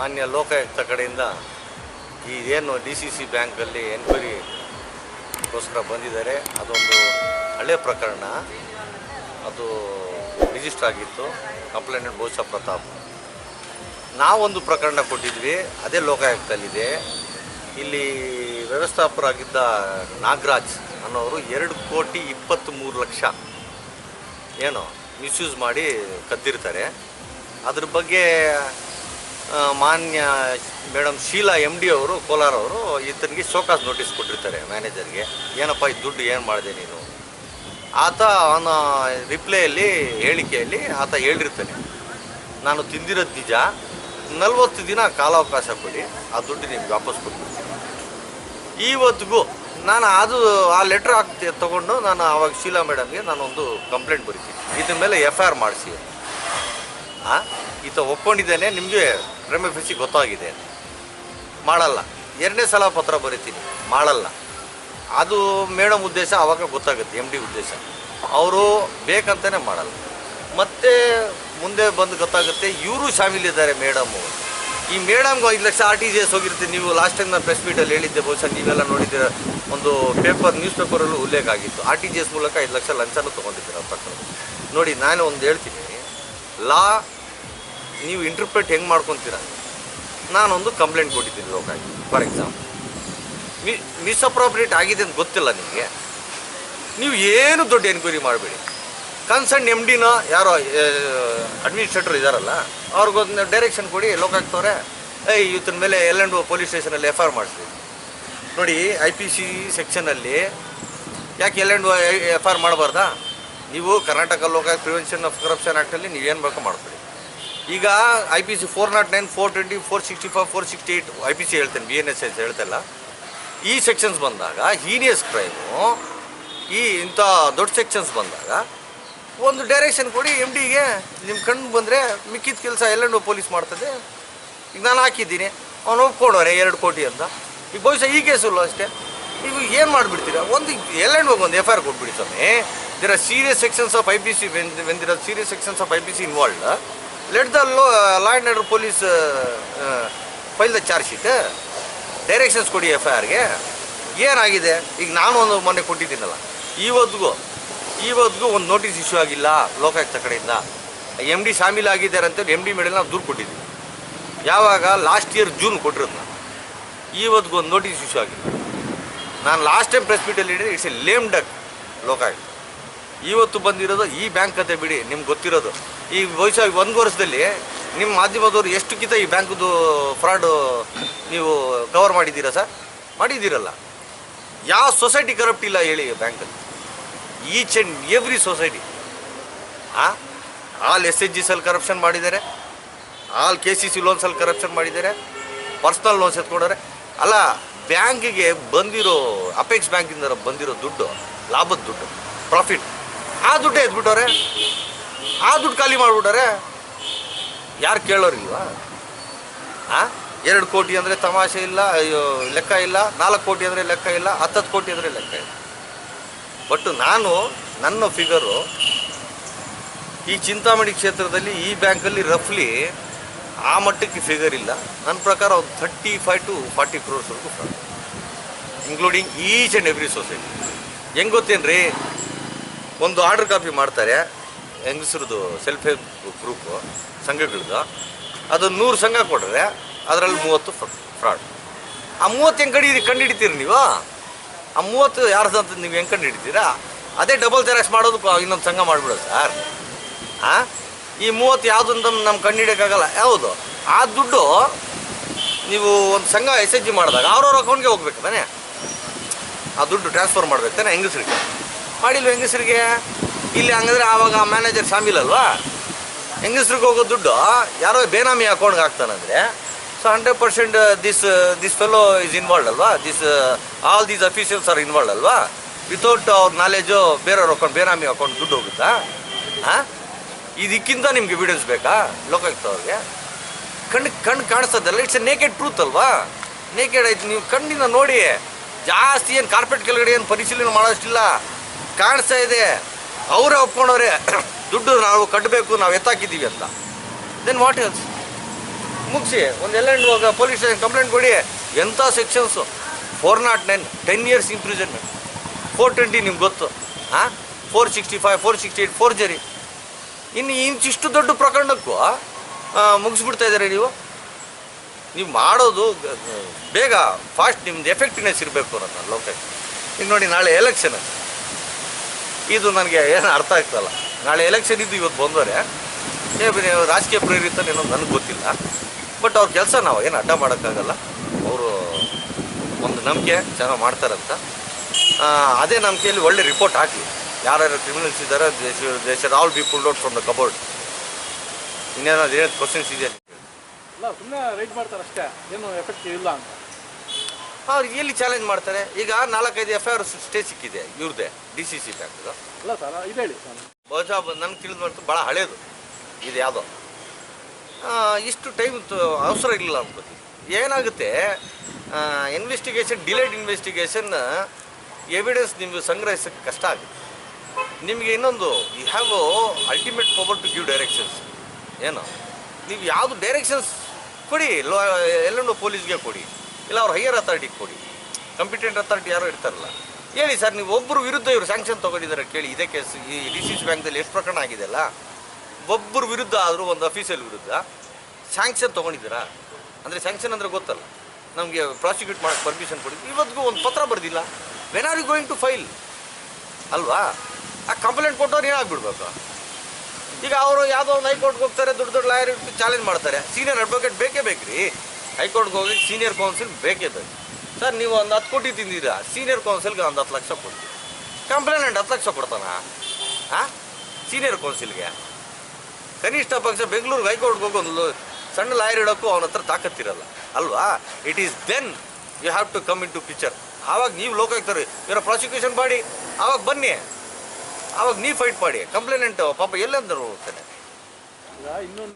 ಮಾನ್ಯ ಲೋಕಾಯುಕ್ತ ಕಡೆಯಿಂದ ಈ ಏನು ಡಿ ಸಿ ಸಿ ಬ್ಯಾಂಕಲ್ಲಿ ಎನ್ಕ್ವೈರಿಗೋಸ್ಕರ ಬಂದಿದ್ದಾರೆ. ಅದೊಂದು ಹಳೆ ಪ್ರಕರಣ. ಅದು ರಿಜಿಸ್ಟರ್ ಆಗಿತ್ತು. ಕಂಪ್ಲೇಂಟ್ ಬಹುಶಃ ಪ್ರತಾಪ್. ನಾವೊಂದು ಪ್ರಕರಣ ಕೊಟ್ಟಿದ್ವಿ. ಅದೇ ಲೋಕಾಯುಕ್ತಲ್ಲಿದೆ. ಇಲ್ಲಿ ವ್ಯವಸ್ಥಾಪಕರಾಗಿದ್ದ ನಾಗರಾಜ್ ಅನ್ನೋರು ಎರಡು ಕೋಟಿ ಇಪ್ಪತ್ತ್ಮೂರು ಲಕ್ಷ ಏನು ಮಿಸ್ಯೂಸ್ ಮಾಡಿ ಕದ್ದಿರ್ತಾರೆ. ಅದ್ರ ಬಗ್ಗೆ ಮಾನ್ಯ ಮೇಡಮ್ ಶೀಲಾ ಎಂ ಡಿ ಅವರು, ಕೋಲಾರ ಅವರು ಈತನಿಗೆ ಶೋಕಾಸ್ ನೋಟಿಸ್ ಕೊಟ್ಟಿರ್ತಾರೆ ಮ್ಯಾನೇಜರ್ಗೆ. ಏನಪ್ಪ ಈ ದುಡ್ಡು ಏನು ಮಾಡಿದೆ ನೀನು? ಆತ ಅವನ ರಿಪ್ಲೈಯಲ್ಲಿ, ಹೇಳಿಕೆಯಲ್ಲಿ ಆತ ಹೇಳಿರ್ತಾನೆ. ನಾನು ತಿಂದಿರೋದು ನಿಜ. ನಲ್ವತ್ತು ದಿನ ಕಾಲಾವಕಾಶ ಕೊಡಿ, ಆ ದುಡ್ಡು ನಿಮ್ಗೆ ವಾಪಸ್ ಕೊಟ್ಬಿಡ್ತೀನಿ ಇವತ್ತಿಗೂ ನಾನು ಅದು, ಆ ಲೆಟ್ರ್ ಹಾಕ್ತಿ ತೊಗೊಂಡು ನಾನು ಆವಾಗ ಶೀಲಾ ಮೇಡಮ್ಗೆ ನಾನೊಂದು ಕಂಪ್ಲೇಂಟ್ ಬರಿತೀನಿ. ಇದ್ರ ಮೇಲೆ ಎಫ್ ಐ ಆರ್ ಮಾಡಿಸಿ ಆ? ಈತ ಒಪ್ಕೊಂಡಿದ್ದೇನೆ, ನಿಮಗೆ ಪ್ರೇಮಫಿಸಿ ಗೊತ್ತಾಗಿದೆ ಮಾಡಲ್ಲ. ಎರಡನೇ ಸಲ ಪತ್ರ ಬರಿತೀನಿ. ಮಾಡಲ್ಲ. ಅದು ಮೇಡಮ್ ಉದ್ದೇಶ ಆವಾಗ ಗೊತ್ತಾಗುತ್ತೆ ಎಂ ಡಿ ಉದ್ದೇಶ. ಅವರು ಬೇಕಂತಲೇ ಮಾಡಲ್ಲ. ಮತ್ತೆ ಮುಂದೆ ಬಂದು ಗೊತ್ತಾಗುತ್ತೆ, ಇವರು ಶಾಮೀಲಿದ್ದಾರೆ ಮೇಡಮು ಈ ಮೇಡಮ್ಗೆ ಐದು lakh R T G S ಹೋಗಿರ್ತೀನಿ ನೀವು ಲಾಸ್ಟ್ ಟೈಮ್ ನಾನು ಪ್ರೆಸ್ ಮೀಟಲ್ಲಿ ಹೇಳಿದ್ದೆ, ಬಹುಶಃ ನೀವೆಲ್ಲ ನೋಡಿದ್ದೀರ, ಒಂದು ಪೇಪರ್ ನ್ಯೂಸ್ ಪೇಪರಲ್ಲೂ ಉಲ್ಲೇಖ ಆಗಿತ್ತು. ಆರ್ ಟಿ ಜಿ ಎಸ್ ಮೂಲಕ ಐದು ಲಕ್ಷ ಲಂಚನೂ ತೊಗೊಂಡಿದ್ದೀರ ಪ್ರಕರಣ ನೋಡಿ, ನಾನು ಒಂದು ಹೇಳ್ತೀನಿ, ಲಾ ನೀವು ಇಂಟರ್ಪ್ರೇಟ್ ಹೆಂಗೆ ಮಾಡ್ಕೊತೀರ? ನಾನೊಂದು ಕಂಪ್ಲೇಂಟ್ ಕೊಟ್ಟಿದ್ದೀನಿ ಲೋಕಾಗಿ ಫಾರ್ ಎಕ್ಸಾಂಪಲ್ ಮಿ ಮಿಸ್ಅಪ್ರಾಪ್ರಿಯೇಟ್ ಆಗಿದೆ ಅಂತ ಗೊತ್ತಿಲ್ಲ ನಿಮಗೆ. ನೀವು ಏನು ದೊಡ್ಡ ಎನ್ಕ್ವೈರಿ ಮಾಡಬೇಡಿ. ಕನ್ಸರ್ನ್ ಎಂ ಡಿನ ಯಾರೋ ಅಡ್ಮಿನಿಸ್ಟ್ರೇಟರ್ ಇದ್ದಾರಲ್ಲ ಅವ್ರಿಗೊಂದು ಡೈರೆಕ್ಷನ್ ಕೊಡಿ ಲೋಕಾಗ್ತವ್ರೆ ಏಯ್ ಇವತ್ತಿನ ಮೇಲೆ ಎಲ್ ಆ್ಯಂಡ್ ಪೊಲೀಸ್ ಸ್ಟೇಷನಲ್ಲಿ ಎಫ್ ಐ ಆರ್ ಮಾಡಿಸಿ ನೋಡಿ ಐ ಪಿ ಸಿ ಸೆಕ್ಷನಲ್ಲಿ ಯಾಕೆ L and F I R ಮಾಡಬಾರ್ದಾ? ನೀವು ಕರ್ನಾಟಕ ಲೋಕ ಪ್ರಿವೆನ್ಷನ್ ಆಫ್ ಕರಪ್ಷನ್ ಆ್ಯಕ್ಟಲ್ಲಿ ನೀವೇನು ಬೇಕೋ ಮಾಡ್ಕೊಳ್ಳಿ ಈಗ I P C four not nine four twenty four sixty five four sixty eight I P C ಹೇಳ್ತೇನೆ ಬಿ ಎನ್ ಎಸ್ ಎಸ್ ಹೇಳ್ತಲ್ಲ. ಈ ಸೆಕ್ಷನ್ಸ್ ಬಂದಾಗ ಹೀನಿಯಸ್ ಕ್ರೈಮು ಈ ಇಂಥ ದೊಡ್ಡ ಸೆಕ್ಷನ್ಸ್ ಬಂದಾಗ, ಒಂದು ಡೈರೆಕ್ಷನ್ ಕೊಡಿ ಎಂ ಡಿಗೆ ನಿಮ್ಮ ಕಣ್ಣು ಬಂದರೆ ಮಿಕ್ಕಿದ ಕೆಲಸ ಎಲ್ಲೆಂಡು ಪೊಲೀಸ್ ಮಾಡ್ತದೆ. ಈಗ ನಾನು ಹಾಕಿದ್ದೀನಿ, ಅವನು ಒಪ್ಕೊಂಡವ್ರೆ ಎರಡು ಕೋಟಿ ಅಂತ. ಈಗ ಬಹುಶಃ ಈ ಕೇಸಲ್ಲೂ ಅಷ್ಟೇ. ನೀವು ಏನು ಮಾಡಿಬಿಡ್ತೀರಾ? ಒಂದು ಎಲ್ಲೆಂಡ್ ಹೋಗಿ ಒಂದು ಎಫ್ ಐ ಆರ್ ಕೊಟ್ಬಿಡಿ ಸ್ವಾಮಿ. There serious sections of I P C when when serious sections of I P C involved let the law and order police file the charge sheet directions ಕೊಡಿ ಎಫ್ ಐ ಆರ್ಗೆ ಏನಾಗಿದೆ? ಈಗ ನಾನು ಒಂದು ಮೊನ್ನೆ ಕೊಟ್ಟಿದ್ದೀನಲ್ಲ. ಇವತ್ತಿಗೂ ಇವತ್ತಿಗೂ ಒಂದು ನೋಟಿಸ್ ಇಶ್ಯೂ ಆಗಿಲ್ಲ ಲೋಕಾಯುಕ್ತ ಕಡೆಯಿಂದ. ಎಂ ಡಿ ಶಾಮೀಲ್ ಆಗಿದ್ದಾರೆ ಅಂತೇಳಿ ಎಂ ಡಿ ಮೇಲೆ ನಾವು ದೂರು ಕೊಟ್ಟಿದ್ದೀವಿ ಯಾವಾಗ? ಲಾಸ್ಟ್ ಇಯರ್ ಜೂನ್ ಕೊಟ್ಟಿರೋದು ನಾನು. ಇವತ್ತಿಗೂ ಒಂದು ನೋಟಿಸ್ ಇಶ್ಯೂ ಆಗಿಲ್ಲ. ನಾನು ಲಾಸ್ಟ್ ಟೈಮ್ ಪ್ರೆಸ್ ಮೀಟಲ್ಲಿ ಹೇಳಿದ್ರೆ it's a lame duck Lokayukta. ಇವತ್ತು ಬಂದಿರೋದು ಈ ಬ್ಯಾಂಕ್ ಕತೆ ಬಿಡಿ, ನಿಮ್ಗೆ ಗೊತ್ತಿರೋದು. ಈ ಬಹುಶಃ ಒಂದು ವರ್ಷದಲ್ಲಿ ನಿಮ್ಮ ಮಾಧ್ಯಮದವರು ಎಷ್ಟು ಕಿತ ಈ ಬ್ಯಾಂಕ್ದು ಫ್ರಾಡು ನೀವು ಕವರ್ ಮಾಡಿದ್ದೀರಾ ಸರ್? ಮಾಡಿದ್ದೀರಲ್ಲ. ಯಾವ ಸೊಸೈಟಿ ಕರಪ್ಟ್ ಇಲ್ಲ ಹೇಳಿ ಬ್ಯಾಂಕಲ್ಲಿ. ಈಚ್ ಆ್ಯಂಡ್ ಎವ್ರಿ ಸೊಸೈಟಿ ಆ? ಆಲ್ ಎಸ್ ಎಚ್ ಜಿಸಲ್ಲಿ ಕರಪ್ಷನ್ ಮಾಡಿದ್ದಾರೆ. ಆಲ್ ಕೆ ಸಿ ಸಿ ಲೋನ್ಸಲ್ಲಿ ಕರಪ್ಷನ್ ಮಾಡಿದ್ದಾರೆ. ಪರ್ಸ್ನಲ್ ಲೋನ್ಸ್ ಎತ್ಕೊಂಡವ್ರೆ. ಅಲ್ಲ, ಬ್ಯಾಂಕಿಗೆ ಬಂದಿರೋ ಅಪೆಕ್ಸ್ ಬ್ಯಾಂಕಿಂದ ಬಂದಿರೋ ದುಡ್ಡು, ಲಾಭದ ದುಡ್ಡು ಪ್ರಾಫಿಟ್ ಆ ದುಡ್ಡೇ ಎದ್ಬಿಟ್ಟವ್ರೆ ಆ ದುಡ್ಡು ಖಾಲಿ ಮಾಡಿಬಿಟ್ಟಾರೆ, ಯಾರು ಕೇಳೋರಿಲ್ವಾ? ಆ? ಎರಡು ಕೋಟಿ ಅಂದರೆ ತಮಾಷೆ ಇಲ್ಲ, ಅಯ್ಯೋ, ಲೆಕ್ಕ ಇಲ್ಲ, ನಾಲ್ಕು ಕೋಟಿ ಅಂದರೆ ಲೆಕ್ಕ ಇಲ್ಲ, ಹತ್ತತ್ತು ಕೋಟಿ ಅಂದರೆ ಲೆಕ್ಕ ಇಲ್ಲ. ಬಟ್ ನಾನು, ನನ್ನ ಫಿಗರು ಈ ಚಿಂತಾಮಣಿ ಕ್ಷೇತ್ರದಲ್ಲಿ ಈ ಬ್ಯಾಂಕಲ್ಲಿ ರಫ್ಲಿ ಆ ಮಟ್ಟಕ್ಕೆ ಫಿಗರ್ ಇಲ್ಲ. ನನ್ನ ಪ್ರಕಾರ ಒಂದು thirty five to forty ಕ್ರೋರ್ಸ್ವರೆಗೂ fraud including each and every society ಹೆಂಗೆ ಗೊತ್ತೇನ್ರಿ? ಒಂದು ಆರ್ಡರ್ ಕಾಪಿ ಮಾಡ್ತಾರೆ. ಹೆಂಗಸ್ರದ್ದು ಸೆಲ್ಫ್ ಹೆಲ್ಪ್ ಗ್ರೂಪು ಸಂಘಗಳದ್ದು ಅದು ನೂರು ಸಂಘ ಕೊಡ್ರೆ ಅದರಲ್ಲಿ ಮೂವತ್ತು ಫ್ರಾಡ್ ಆ ಮೂವತ್ತು ಹೆಂಗೆ ಕಂಡು ಕಂಡು ಹಿಡಿತೀರಿ ನೀವು? ಆ ಮೂವತ್ತು ಯಾರ್ದು ಅಂತ ನೀವು ಹೆಂಗೆ ಕಂಡು ಹಿಡಿತೀರಾ ಅದೇ ಡಬಲ್ ಜೆರಾಕ್ಸ್ ಮಾಡೋದು ಇನ್ನೊಂದು ಸಂಘ ಮಾಡಿಬಿಡೋದು ಸರ್. ಹಾಂ ಈ ಮೂವತ್ತು ಯಾವುದು ಅಂತ ನಮ್ಮ ಕಂಡು ಹಿಡಿಯೋಕ್ಕಾಗಲ್ಲ ಯಾವುದು? ಆ ದುಡ್ಡು ನೀವು ಒಂದು ಸಂಘ ಎಸ್ ಎಚ್ ಜಿ ಮಾಡಿದಾಗ ಅವ್ರವ್ರ ಅಕೌಂಟ್ಗೆ ಹೋಗ್ಬೇಕು ತಾನೇ? ಆ ದುಡ್ಡು ಟ್ರಾನ್ಸ್ಫರ್ ಮಾಡ್ಬೇಕು ತಾನೆ ಹೆಂಗಸ್ರಿಗೆ? ಮಾಡಿಲ್ವ ಹೆಂಗಸ್ರಿಗೆ? ಇಲ್ಲಿ ಹಂಗಂದ್ರೆ ಆವಾಗ ಮ್ಯಾನೇಜರ್ ಶಾಮಿಲ್ ಅಲ್ವಾ? ಹೆಂಗಸ್ರಿಗೆ ಹೋಗೋ ದುಡ್ಡು, ಯಾರೋ ಬೇನಾಮಿ ಅಕೌಂಟ್ಗೆ ಹಾಕ್ತಾನಂದರೆ so hundred percent this this fellow is involved ಅಲ್ವಾ? This all these officials are involved ಅಲ್ವಾ? ವಿತೌಟ್ ಅವ್ರ ನಾಲೆಜು ಬೇರೆಯವ್ರ ಅಕೌಂಟ್ ಬೇನಾಮಿ ಅಕೌಂಟ್ ದುಡ್ಡು ಹೋಗುತ್ತಾ? ಹಾಂ? ಇದಕ್ಕಿಂತ ನಿಮ್ಗೆ ಎವಿಡೆನ್ಸ್ ಬೇಕಾ? ಲೋಕಾಯುಕ್ತ ಅವ್ರಿಗೆ? ಕಣ್ಣು ಕಣ್ಣು ಕಾಣಿಸೋದಲ್ಲ ಇಟ್ಸ್ ಎ ನೇಕೆಡ್ ಟ್ರೂತ್ ಅಲ್ವಾ? ನೇಕೆಡ್ ಆಯ್ತು, ನೀವು ಕಣ್ಣಿಂದ ನೋಡಿ, ಜಾಸ್ತಿ ಏನು ಕಾರ್ಪೆಟ್ ಕೆಳಗಡೆ ಏನು ಪರಿಶೀಲನೆ ಮಾಡೋಷ್ಟಿಲ್ಲ, ಕಾಣಿಸ್ತಾ ಇದೆ. ಅವರೇ ಒಪ್ಕೊಂಡವ್ರೆ, ದುಡ್ಡು ನಾವು ಕಟ್ಟಬೇಕು ನಾವು ಎತ್ತಾಕಿದ್ದೀವಿ ಅಂತ. ದೆನ್ ವಾಟ್ ಎಲ್ಸ್ ಮುಗಿಸಿ, ಒಂದು ಎಲ್ಲ ಪೊಲೀಸ್ ಸ್ಟೇಷನ್ ಕಂಪ್ಲೇಂಟ್ ಕೊಡಿ. ಎಂಥ sections four not nine ten years imprisonment four twenty ನಿಮ್ಗೆ ಗೊತ್ತು. ಹಾಂ four sixty five four sixty eight four ಜರಿ. ಇನ್ನು ಇಂಚಿಷ್ಟು ದೊಡ್ಡ ಪ್ರಕರಣಕ್ಕೂ ಮುಗಿಸ್ಬಿಡ್ತಾ ಇದ್ದಾರೆ ನೀವು? ನೀವು ಮಾಡೋದು, ಬೇಗ ಫಾಸ್ಟ್ ನಿಮ್ದು ಎಫೆಕ್ಟಿವ್ನೆಸ್ ಇರಬೇಕು ಅನ್ನೋದು ಲೋಕಕ್ಕೆ ಈಗ ನೋಡಿ, ನಾಳೆ ಎಲೆಕ್ಷನ್ ಇದು ನನಗೆ ಏನು ಅರ್ಥ ಆಗ್ತಲ್ಲ. ನಾಳೆ ಎಲೆಕ್ಷನ್ ಇದ್ದು ಇವತ್ತು ಬಂದವರೆ ರಾಜಕೀಯ ಪ್ರೇರಿತ ಏನೋ ನನಗೆ ಗೊತ್ತಿಲ್ಲ. ಬಟ್ ಅವ್ರ ಕೆಲಸ ನಾವು ಏನು ಅಡ್ಡ ಮಾಡೋಕ್ಕಾಗಲ್ಲ. ಅವರು ಒಂದು ನಂಬಿಕೆ ಚೆನ್ನಾಗಿ ಮಾಡ್ತಾರಂತ. ಅದೇ ನಂಬಿಕೆಯಲ್ಲಿ ಒಳ್ಳೆ ರಿಪೋರ್ಟ್ ಹಾಕಿ ಯಾರ್ಯಾರು ಕ್ರಿಮಿನಲ್ಸ್ ಇದ್ದಾರೆ ದೇಶ all be pulled out from the cupboard ಇನ್ನೇನಾದ್ರು ಏನು ಕ್ವಶನ್ಸ್ ಇಲ್ಲ ಸುಮ್ಮನೆ ರೈಡ್ ಮಾಡ್ತಾರೆ ಅಷ್ಟೇ ಏನು ಎಫೆಕ್ಟ್ ಇಲ್ಲ ಅಂತ. ಅವ್ರು ಎಲ್ಲಿ ಚಾಲೆಂಜ್ ಮಾಡ್ತಾರೆ? ಈಗ ನಾಲ್ಕೈದು ಎಫ್ ಐ ಆರ್ ಸ್ಟೇ ಸಿಕ್ಕಿದೆ ಇವ್ರದ್ದೇ ಡಿ ಸಿ ಸಿ ಬ್ಯಾಂಕ್ ಇಲ್ಲ ಸರ್ ಇದು ಹೇಳಿ ಸರ್. ಬಹುಶಃ ನನಗೆ ತಿಳಿದು ಮಾಡ್ತು ಭಾಳ ಹಳೇದು. ಇದು ಯಾವುದೋ. ಇಷ್ಟು ಟೈಮ್ ಅವಸರ ಇರಲಿಲ್ಲ ಅನ್ಕೋತೀನಿ ಏನಾಗುತ್ತೆ ಇನ್ವೆಸ್ಟಿಗೇಷನ್ ಡಿಲೇಡ್ ಇನ್ವೆಸ್ಟಿಗೇಷನ್ ಎವಿಡೆನ್ಸ್ ನಿಮಗೆ ಸಂಗ್ರಹಿಸೋಕ್ಕೆ ಕಷ್ಟ ಆಗುತ್ತೆ. ನಿಮಗೆ ಇನ್ನೊಂದು you have ultimate power to give directions ಏನು? ನೀವು ಯಾವುದು ಡೈರೆಕ್ಷನ್ಸ್ ಕೊಡಿ ಲೋ ಎಲ್ಲೊಂದು ಪೊಲೀಸ್ಗೆ ಕೊಡಿ. ಇಲ್ಲ, ಅವ್ರು ಹೈಯರ್ ಅಥಾರಿಟಿಗೆ ಕೊಡಿ. ಕಂಪಿಟೆಂಟ್ ಅಥಾರಿಟಿ ಯಾರೋ ಇರ್ತಾರಲ್ಲ. ಹೇಳಿ ಸರ್, ನೀವು ಒಬ್ಬರು ವಿರುದ್ಧ ಇವರು ಸ್ಯಾಂಕ್ಷನ್ ತೊಗೊಂಡಿದ್ದಾರೆ ಕೇಳಿ, ಇದೇ ಕೇಸ್ ಈ ಡಿ ಸಿ ಸಿ ಬ್ಯಾಂಕ್ದಲ್ಲಿ ಎಷ್ಟು ಪ್ರಕರಣ ಆಗಿದೆ ಅಲ್ಲ? ಒಬ್ಬರು ವಿರುದ್ಧ ಆದರೂ ಒಂದು ಅಫೀಸಿಯಲ್ ವಿರುದ್ಧ ಸ್ಯಾಂಕ್ಷನ್ ತೊಗೊಂಡಿದ್ದೀರಾ? ಅಂದರೆ ಸ್ಯಾಂಕ್ಷನ್ ಅಂದರೆ ಗೊತ್ತಲ್ಲ. ನಮಗೆ ಪ್ರಾಸಿಕ್ಯೂಟ್ ಮಾಡೋಕೆ ಪರ್ಮಿಷನ್ ಕೊಡಿ ಇವತ್ತಿಗೂ ಒಂದು ಪತ್ರ ಬರೆದಿಲ್ಲ. When are you going to file ಅಲ್ವಾ? ಆ ಕಂಪ್ಲೇಂಟ್ ಕೊಟ್ಟವ್ರು ಏನಾಗ್ಬಿಡ್ಬೇಕು? ಈಗ ಅವರು ಯಾವುದೋ ಒಂದು ಹೈಕೋರ್ಟ್ಗೆ ಹೋಗ್ತಾರೆ, ದೊಡ್ಡ ದೊಡ್ಡ ಲಾಯರ್ ಚಾಲೆಂಜ್ ಮಾಡ್ತಾರೆ. ಸೀನಿಯರ್ ಅಡ್ವೊಕೇಟ್ ಬೇಕೇ ಬೇಕ್ರಿ? ಹೈಕೋರ್ಟ್ಗೆ ಹೋಗಿ ಸೀನಿಯರ್ ಕೌನ್ಸಿಲ್ ಬೇಕೇ ಬೇಕು. ಸರ್, ನೀವು ಒಂದು ಹತ್ತು ಕೋಟಿ ತಿಂದಿರಾ ಸೀನಿಯರ್ ಕೌನ್ಸಿಲ್ಗೆ ಒಂದು ಹತ್ತು ಲಕ್ಷ ಕೊಡ್ತೀವಿ ಕಂಪ್ಲೇಂಟ್ ಹತ್ತು ಲಕ್ಷ ಕೊಡ್ತಾನ? ಹಾಂ ಸೀನಿಯರ್ ಕೌನ್ಸಿಲ್ಗೆ? ಕನಿಷ್ಠ ಪಕ್ಷ ಬೆಂಗಳೂರಿಗೆ ಹೈಕೋರ್ಟ್ಗೆ ಹೋಗಿ ಒಂದು ಸಣ್ಣ ಲಾಯರ್ ಇಡೋಕ್ಕೂ ಅವನ ಹತ್ರ ತಾಕತ್ತಿರಲ್ಲ. ಅಲ್ವಾ? It is then you have to come into picture ಆವಾಗ ನೀವು ಲೋಕಾಯುಕ್ತರು, ಇವರ ಪ್ರಾಸಿಕ್ಯೂಷನ್ ಮಾಡಿ. ಆವಾಗ ಬನ್ನಿ. ಆವಾಗ ನೀವು ಫೈಟ್ ಮಾಡಿ. ಕಂಪ್ಲೇನೆಂಟ್ ಪಾಪ ಎಲ್ಲೆಂದರು ಹೋಗ್ತಾನೆ. ಇನ್ನೊಂದು